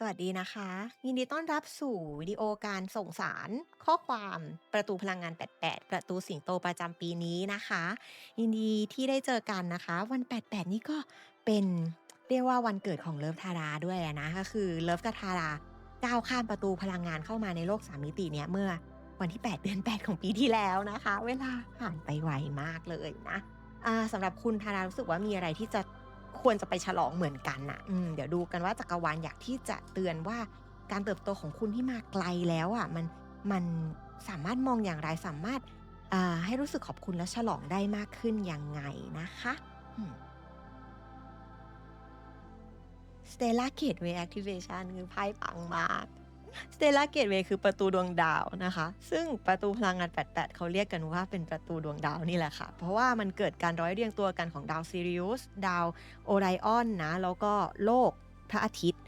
สวัสดีนะคะ ยินดีต้อนรับสู่วิดีโอการส่งสารข้อความประตูพลังงาน 88 ประตูสิงโตประจำปีนี้นะคะ ยินดีที่ได้เจอกันนะคะ วัน 88 นี่ก็เป็นเรียกว่าวันเกิดของเลิฟทาราด้วยนะก็คือเลิฟกับทาราก้าวข้ามประตูพลังงานเข้ามาในโลก3มิติเนี่ยเมื่อวันที่ 8 เดือน 8 ของปีที่แล้วนะคะ เวลาผ่านไปไวมากเลยนะสำหรับคุณทารารู้สึกว่ามีอะไรที่จะ ควรจะไปฉลองเหมือนกันน่ะอืมเดี๋ยวดูกันว่าจักรวาลอยากที่จะเตือนว่าการเติบโตของคุณที่มาไกลแล้วอะมันมันสามารถมองอย่างไรสามารถให้รู้สึกขอบคุณและฉลองได้มากขึ้นยังไงนะคะสเตลลาเกตเวฟแอคทิเวชั่นคือไพ่ปังมาก Stellar Gateway คือประตูดวงดาวนะคะ ซึ่งประตูพลังงาน 88 เขาเรียกกันว่าเป็นประตูดวงดาวนี่แหละค่ะ เพราะว่ามันเกิดการร้อยเรียงตัวกันของดาวซิริอุสดาวโอไรออนนะ แล้วก็โลกพระอาทิตย์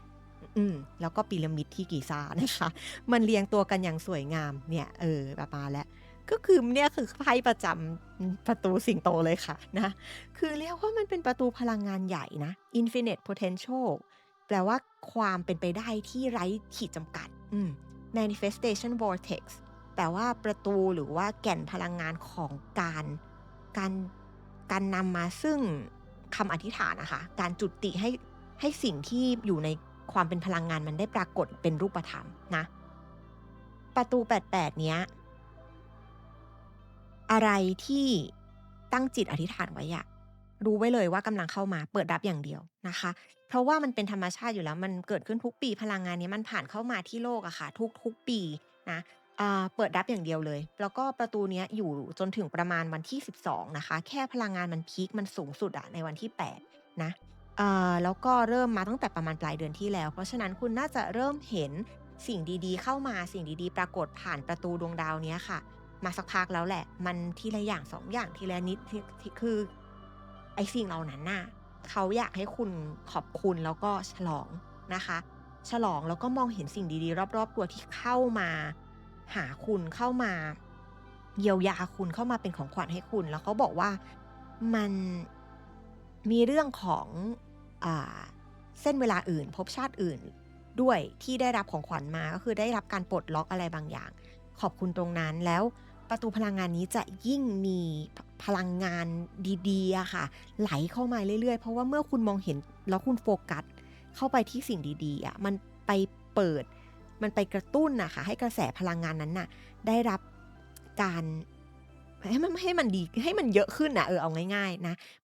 อืมแล้วก็พีระมิดที่กีซานะคะ มันเรียงตัวกันอย่างสวยงามเนี่ยเออประมาณแล้วก็คือเนี่ยคือไพ่ประจำประตูสิงโตเลยค่ะนะ คือเรียกว่ามันเป็นประตูพลังงานใหญ่นะ infinite potential แปลว่าความเป็นไปได้ที่ไร้ขีดจำกัด manifestation vortex แปลว่าประตูหรือว่าแก่นพลังงานของการการการนำมาซึ่งคำอธิษฐานนะคะการจุติให้ให้สิ่งที่อยู่ในความเป็นพลังงานมันได้ปรากฏเป็นรูปธรรมนะ ประตู 88 เนี้ย อะไรที่ตั้งจิตอธิษฐานไว้อะ รู้ไว้เลยว่ากำลังเข้ามาเปิดรับอย่างเดียวนะคะ เพราะว่ามันเป็นธรรมชาติอยู่แล้ว มันเกิดขึ้นทุกปีพลังงานนี้มันผ่านเข้ามาที่โลกอะค่ะ ทุกทุกปีนะเปิดรับอย่างเดียวเลย แล้วก็ประตูนี้อยู่จนถึงประมาณวันที่ 12 นะคะ แค่พลังงานมันพีคมันสูงสุดอะในวันที่ 8 นะแล้วก็เริ่มมาตั้งแต่ประมาณปลายเดือนที่แล้ว เพราะฉะนั้นคุณน่าจะเริ่มเห็นสิ่งดีๆ เข้ามาสิ่งดีๆ ปรากฏผ่านประตูดวงดาวนี้ค่ะ มาสักพักแล้วแหละ มันทีละอย่างสองอย่างทีละนิดคือ อ้สิ่งเหล่านั้นน่ะเขาอยากให้คุณขอบคุณแล้วก็ฉลองนะคะ ฉลองแล้วก็มองเห็นสิ่งดีๆ รอบๆ ตัวที่เข้ามาหาคุณเข้ามาเยียวยาคุณเข้ามาเป็นของขวัญให้คุณ แล้วเขาบอกว่ามันมีเรื่องของอเส้นเวลาอื่นภพชาติอื่นด้วยที่ได้รับของขวัญมาก็คือได้รับการปลดล็อกอะไรบางอย่าง ขอบคุณตรงนั้นแล้ว ประตูพลังงานนี้จะยิ่งมีพลังงานดีๆอะค่ะ ไหลเข้ามาเรื่อยๆ เพราะว่าเมื่อคุณมองเห็นแล้วคุณโฟกัส เข้าไปที่สิ่งดีๆอะมันไปเปิด มันไปกระตุ้นนะคะให้กระแสพลังงานนั้นน่ะได้รับการให้มันให้มันดีให้มันเยอะขึ้นนะเออเอาง่ายๆนะ